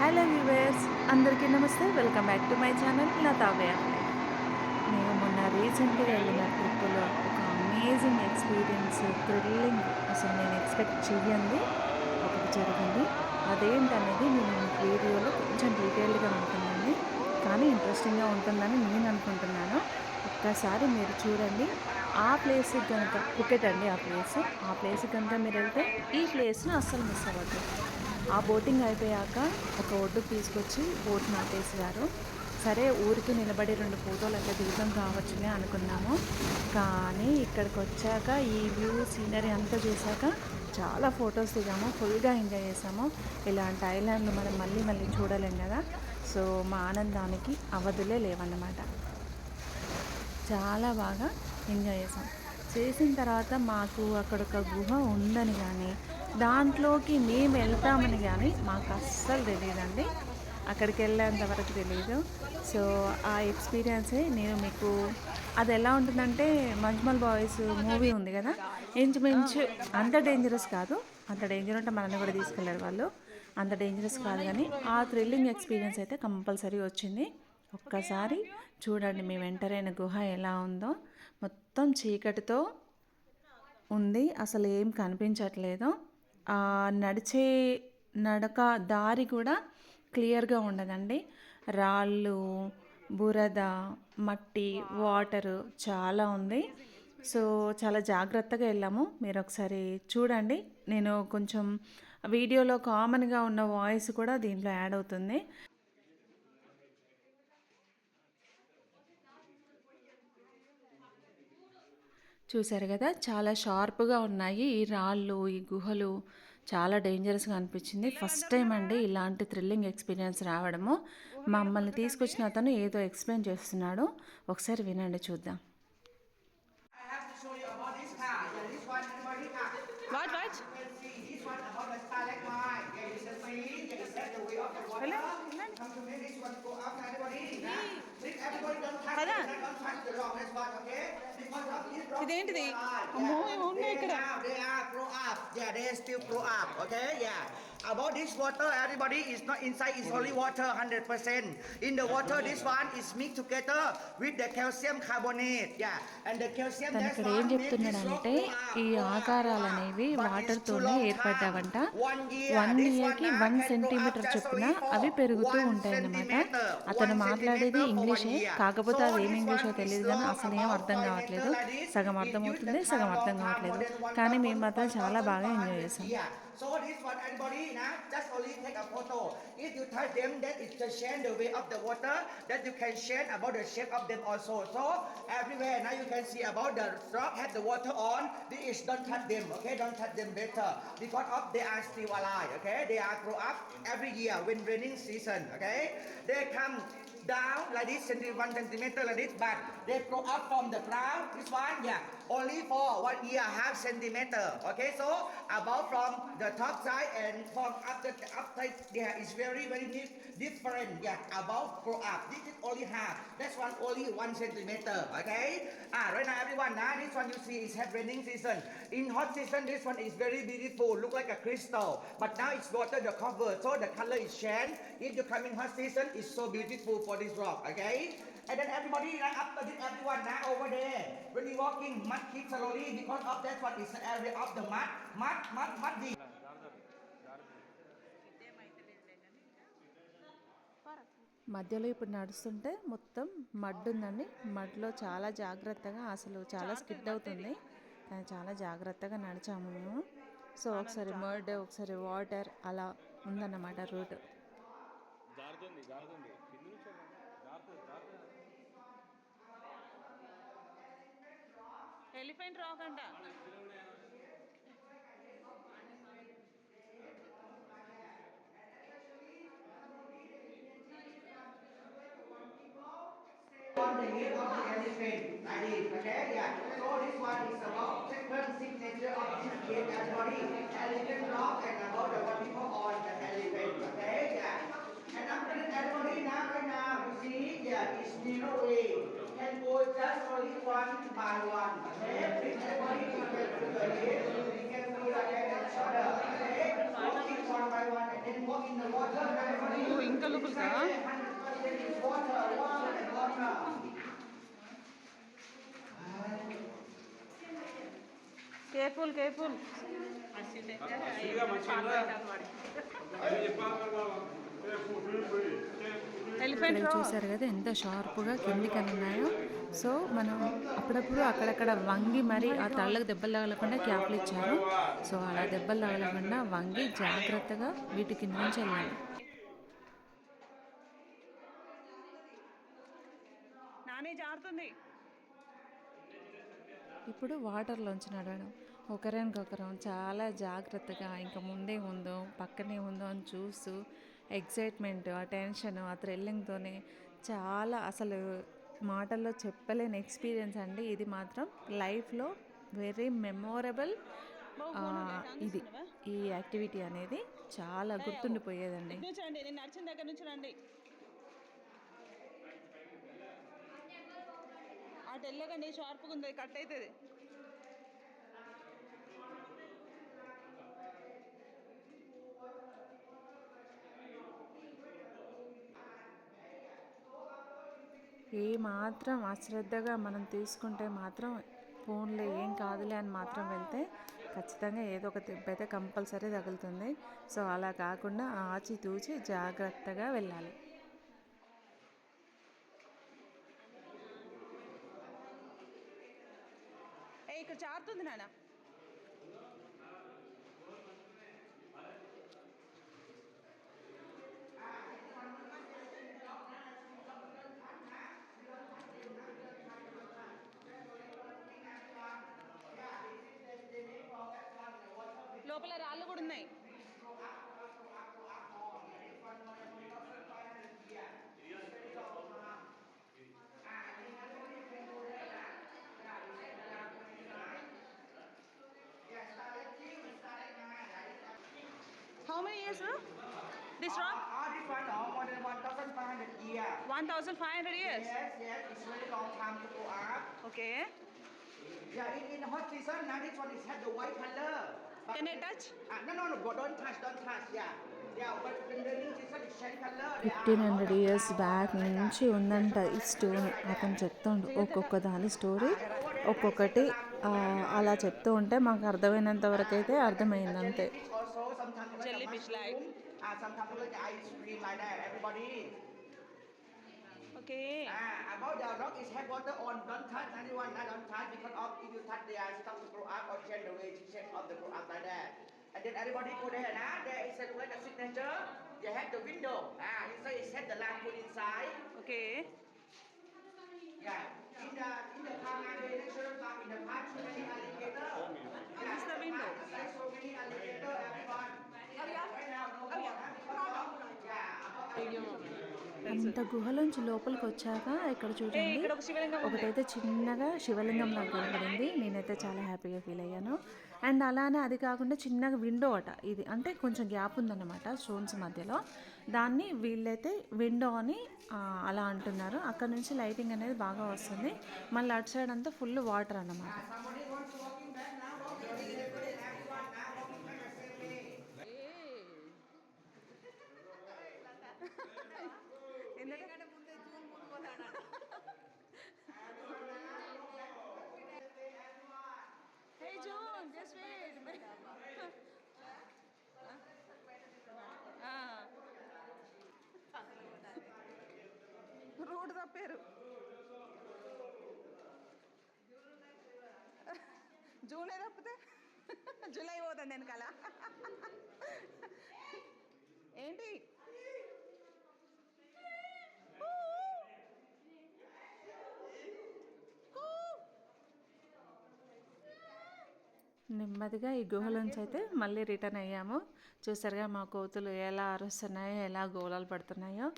Hello viewers అందరికీ నమస్తే. Welcome back to my channel Latavya నేను మొన్న రీసెంట్గా వెళ్ళిన ట్రిప్లో ఒక అమేజింగ్ ఎక్స్పీరియన్స్ థ్రిల్లింగ్ అసలు నేను ఎక్స్పెక్ట్ చేయండి ఒకటి జరిగింది. అదేంటనేది నేను వీడియోలో కొంచెం డీటెయిల్గా ఉంటుందండి కానీ ఇంట్రెస్టింగ్గా ఉంటుందని నేను అనుకుంటున్నాను. ఒక్కసారి మీరు చూడండి. ఆ ప్లేస్కి కనుక క్రికెట్ అండి ఆ ప్లేస్. ఆ ప్లేస్కి కనుక మీరు వెళ్తే ఈ ప్లేస్ను అస్సలు మిస్ అవ్వద్దు. ఆ బోటింగ్ అయిపోయాక ఒక ఒడ్డు తీసుకొచ్చి బోట్ నాటేసారు సరే ఊరికి నిలబడి రెండు ఫోటోలు అయితే దిగుతాం కావచ్చునే అనుకున్నాము. కానీ ఇక్కడికి వచ్చాక ఈ వ్యూ సీనరీ అంతా చూశాక చాలా ఫొటోస్ దిగాము. ఫుల్గా ఎంజాయ్ చేసాము. ఇలాంటి ఐలాండ్లు మనం మళ్ళీ మళ్ళీ చూడలేం కదా. సో మా ఆనందానికి అవధులే లేవన్నమాట. చాలా బాగా ఎంజాయ్ చేసాం. చేసిన తర్వాత మాకు అక్కడ ఒక గుహ ఉందని కానీ దాంట్లోకి మేము వెళ్తామని కానీ మాకు అస్సలు తెలియదండి. అక్కడికి వెళ్ళేంత వరకు తెలియదు సో ఆ ఎక్స్పీరియన్సే నేను మీకు అది ఎలా ఉంటుందంటే మంజ్మల్ బాయ్స్ మూవీ ఉంది కదా? ఇంచుమించు అంత డేంజరస్ కాదు. అంత డేంజర్ ఉంటే మనల్ని కూడా తీసుకెళ్ళారు వాళ్ళు. అంత డేంజరస్ కాదు కానీ ఆ థ్రిల్లింగ్ ఎక్స్పీరియన్స్ అయితే కంపల్సరీ వచ్చింది. ఒక్కసారి చూడండి మేము ఎంటర్ అయిన గుహ ఎలా ఉందో. మొత్తం చీకటితో ఉంది. అసలు ఏం కనిపించట్లేదు. నడిచే నడక దారి కూడా క్లియర్గా ఉండదండి. రాళ్ళు బురద మట్టి వాటరు చాలా ఉంది. సో చాలా జాగ్రత్తగా వెళ్ళాము. మీరు ఒకసారి చూడండి. నేను కొంచెం వీడియోలో కామన్గా ఉన్న వాయిస్ కూడా దీంట్లో యాడ్ అవుతుంది. చూశారు కదా చాలా షార్ప్గా ఉన్నాయి. ఈ రాళ్ళు ఈ గుహలు చాలా డేంజరస్గా అనిపించింది. ఫస్ట్ టైం అండి ఇలాంటి థ్రిల్లింగ్ ఎక్స్పీరియన్స్ రావడము. మమ్మల్ని తీసుకొచ్చిన అతను ఏదో ఎక్స్ప్లెయిన్ చేస్తున్నాడు. ఒకసారి వినండి చూద్దాం What, what? Hello? కదా ఇదేంటిది? అమ్మో ఉన్నాయి ఇక్కడ. About this water, everybody is not inside. It's only water, 100%. In the water, this one is mixed together with the calcium carbonate. Yeah, and the calcium. తను ఇక్కడ ఏం చెప్తున్నాడంటే ఈ ఆకారాలు. అనేవి వాటర్తోనే ఏర్పడ్డావంట వన్ ఇయర్కి one, uh, వన్ సెంటీమీటర్ చొప్పున అవి పెరుగుతూ ఉంటాయన్నమాట centimeter. అతను మాట్లాడేది ఇంగ్లీషే. కాకపోతే అది ఏం ఇంగ్లీషో తెలియదు కానీ అసలు ఏం అర్థం కావట్లేదు. సగం అర్థమవుతుంది use the సగం అర్థం కావట్లేదు కానీ మేము మాత్రం చాలా బాగా 1,500 ఎంజాయ్ చేసాం. So this one, everybody, nah, just only take a photo. If you touch them, that is the change the way of the water. That you can change about the shape of them also. So everywhere now you can see about the rock have the water on. This is don't touch them, okay? Don't touch them better because of they are still alive, okay? They are grow up every year when raining season, okay? They come down like this, one centimeter like this, but they grow up from the ground. This one, yeah, only for one year, half centimeter. Okay, so about from the top side and from up the upside, yeah, it's very very di- different. Yeah, about grow up. This is only half. That's one only one centimeter. Okay. Ah, right now everyone, now this one you see is have raining season. In hot season, this one is very beautiful, look like a crystal. But now it's water the cover, so the color is changed. If you come in hot season, it's so beautiful for this rock. Okay. And then everybody right after this, everyone now over there. When you walking, mud keep slowly because of that one is the area of the mud, mud, mud, muddy. మధ్యలో ఇప్పుడు నడుస్తుంటే మొత్తం mud ఉందండి మడ్లో చాలా జాగ్రత్తగా అసలు చాలా skid అవుతుంది కానీ చాలా జాగ్రత్తగా నడిచాము మేము సో ఒకసారి మడ్ ఒకసారి వాటర్ అలా ఉందన్నమాట రూట్ జారుతుంది జారుతుంది ఎలిఫెంట్ రాక్ అంట on the head of the elephant like this, okay? Yeah. So this one is about second signature of this cave everybody. Elephant rock and about the what people on the elephant, okay? Yeah. And after that everybody see yeah it's zero way. Can go just only one by one, okay? Bring everybody to the to the head. You can do like that each other, okay? Walking one by one and then walk in the water everybody. లోపలికా careful careful elephant ఇక్కడ చూసారు కదా ఎంత షార్ప్గా కిందికి ఉన్నాయో. So మనం అప్పుడప్పుడు అక్కడక్కడ వంగి మరి ఆ తళ్ళకు దెబ్బలు తగలకుండా క్యాప్లు ఇచ్చారు. సో అలా దెబ్బలు తగలకుండా వంగి జాగ్రత్తగా వీటి కింద నుంచి వెళ్ళాలి. నాని జారుతుంది. ఇప్పుడు వాటర్లోంచి నడవడం. ఒకరికొకరం చాలా జాగ్రత్తగా ఇంకా ముందే ఉందో పక్కనే ఉందో అని చూస్తూ ఎగ్జైట్మెంట్ ఆ టెన్షన్ ఆ థ్రిల్లింగ్తోనే చాలా అసలు మాటల్లో చెప్పలేని ఎక్స్పీరియన్స్ అండి. ఇది మాత్రం లైఫ్లో వెరీ మెమొరబుల్ ఇది ఈ యాక్టివిటీ అనేది చాలా గుర్తుండిపోయేదండి. నేను నడిచిన దగ్గర నుంచి రండి. అటు వెళ్ళకండి షార్ప్గా ఉంది కట్ అవుతుంది. ఏమాత్రం మాత్రం అశ్రద్ధగా మనం తీసుకుంటే మాత్రం ఫోన్లో ఏం కాదులే అని మాత్రం వెళ్తే ఖచ్చితంగా ఏదో ఒక దెబ్బ అయితే కంపల్సరీ తగులుతుంది. సో అలా కాకుండా ఆచి తూచి జాగ్రత్తగా వెళ్ళాలి. ఇక్కడ చారుతుంది నానా లోపల రాళ్ళు కూడా ఉన్నాయి How many years, bro? This rock? All this one, no, more than 1,500 years. 1,500 years. Yes, yes, it's very long time to go up. Okay. Yeah, in, in hot season, now this one is have the white color. Can I touch? Ah, no, no, no, don't touch, don't touch, yeah. Fifteen hundred years back నుంచి ఉందంట ఈ story అతను చెప్తుండు ఒక్కొక్క దాని story ఒక్కొక్కటి అలా చెప్తూ ఉంటే మాకు అర్థమైనంత వరకు అయితే అర్థమైంది అంతే Jellyfish like. ah, sometimes like ice cream like that, everybody. Okay. Ah, about the rock is have water on, don't touch anyone, nah, don't touch because of if you touch they are start to grow up or change the way shape of the grow up like that. And then everybody go there, nah, there is a, like a signature, you have the window, ah, inside is have the lamp put inside. Okay. Yeah, in the in the park, uh, the national park, in the park, అంత గుహలోంచి లోపలికి వచ్చాక ఇక్కడ చూడండి. ఒకటైతే చిన్నగా శివలింగం లాగా కనబడింది నేనైతే చాలా హ్యాపీగా ఫీల్ అయ్యాను. అండ్ అలానే అది కాకుండా చిన్నగా విండో అట. ఇది అంటే కొంచెం గ్యాప్ ఉందన్నమాట స్టోన్స్ మధ్యలో. దాన్ని వీళ్ళైతే విండో అని అలా అంటున్నారు. అక్కడ నుంచి లైటింగ్ అనేది బాగా వస్తుంది. మళ్ళీ అటు సైడ్ అంతా ఫుల్ వాటర్ అన్నమాట. రోడ్ జూలై తప్పితే జూలై పోతుంది వెనకాల. ఏంటి? నెమ్మదిగా ఈ గుహలోంచి అయితే మళ్ళీ రిటర్న్ అయ్యాము. చూసారుగా మా కోతులు ఎలా అరుస్తున్నాయో ఎలా గోళాలు పడుతున్నాయో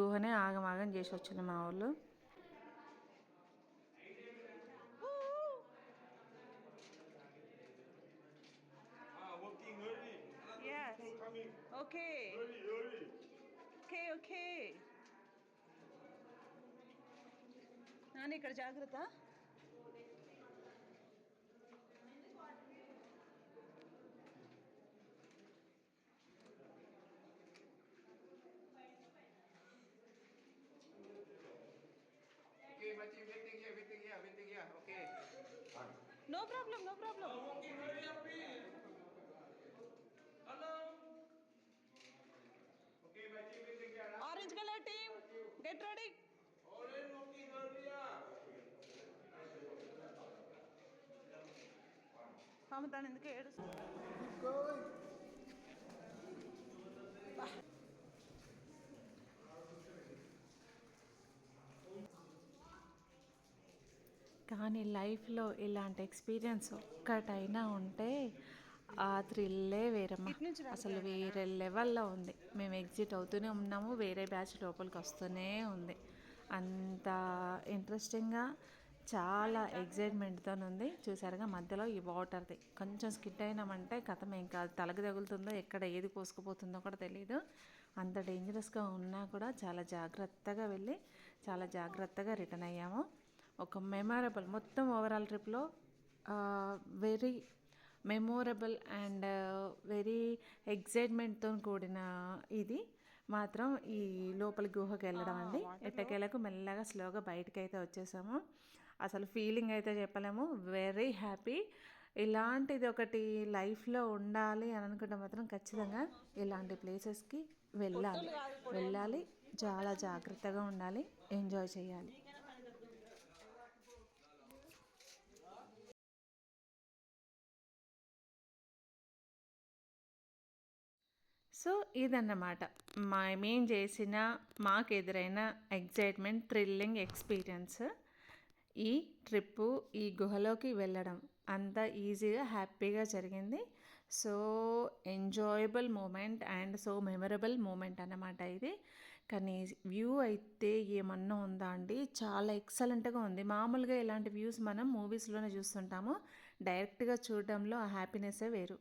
గుహనే ఆగమాగం చేసి వచ్చింది మా ఊళ్ళు. ఓకే ఓకే నాన్న ఇక్కడ జాగ్రత్త. No problem, no problem. Hello. Okay, Orange color team, get ready. Orange walking hurry up. కానీ lifeలో ఇలాంటి ఎక్స్పీరియన్స్ ఒక్కటైనా ఉంటే ఆ థ్రిల్లే వేరమ్మా. అసలు వేరే లెవెల్లో ఉంది. మేము ఎగ్జిట్ అవుతూనే ఉన్నాము వేరే బ్యాచ్ లోపలికి వస్తూనే ఉంది. అంత ఇంట్రెస్టింగ్గా చాలా ఎగ్జైట్మెంట్తో ఉంది. చూసారుగా మధ్యలో ఈ వాటర్ది. కొంచెం స్కిట్ అయినామంటే కథం కాదు తలకు తగులుతుందో ఎక్కడ ఏది కోసుకుపోతుందో కూడా తెలియదు అంత డేంజరస్గా ఉన్నా కూడా చాలా జాగ్రత్తగా వెళ్ళి చాలా జాగ్రత్తగా రిటర్న్ అయ్యాము. ఒక మెమరబుల్ మొత్తం ఓవరాల్ ట్రిప్లో వెరీ మెమోరబుల్ అండ్ వెరీ ఎగ్జైట్మెంట్తో కూడిన ఇది మాత్రం ఈ లోపలి గుహకి వెళ్ళడం అండి. ఎట్టకేలకు మెల్లగా స్లోగా బయటకు అయితే వచ్చేసాము. అసలు ఫీలింగ్ అయితే చెప్పలేము. వెరీ హ్యాపీ ఇలాంటిది ఒకటి లైఫ్లో ఉండాలి అని అనుకుంటే మాత్రం ఖచ్చితంగా ఇలాంటి ప్లేసెస్కి వెళ్ళాలి. వెళ్ళాలి. చాలా జాగ్రత్తగా ఉండాలి. ఎంజాయ్ చేయాలి. సో ఇదన్నమాట. మా మేం చేసిన మాకు ఎదురైన ఎగ్జైట్మెంట్ థ్రిల్లింగ్ ఎక్స్పీరియన్స్. ఈ ట్రిప్పు ఈ గుహలోకి వెళ్ళడం అంత ఈజీగా హ్యాపీగా జరిగింది. So enjoyable moment and so memorable moment అన్నమాట ఇది. కానీ వ్యూ అయితే ఏమన్నా ఉందా అండి? చాలా ఎక్సలెంట్గా ఉంది. మామూలుగా ఇలాంటి వ్యూస్ మనం మూవీస్లోనే చూస్తుంటాము. డైరెక్ట్గా చూడడంలో ఆ హ్యాపీనెస్సే వేరు.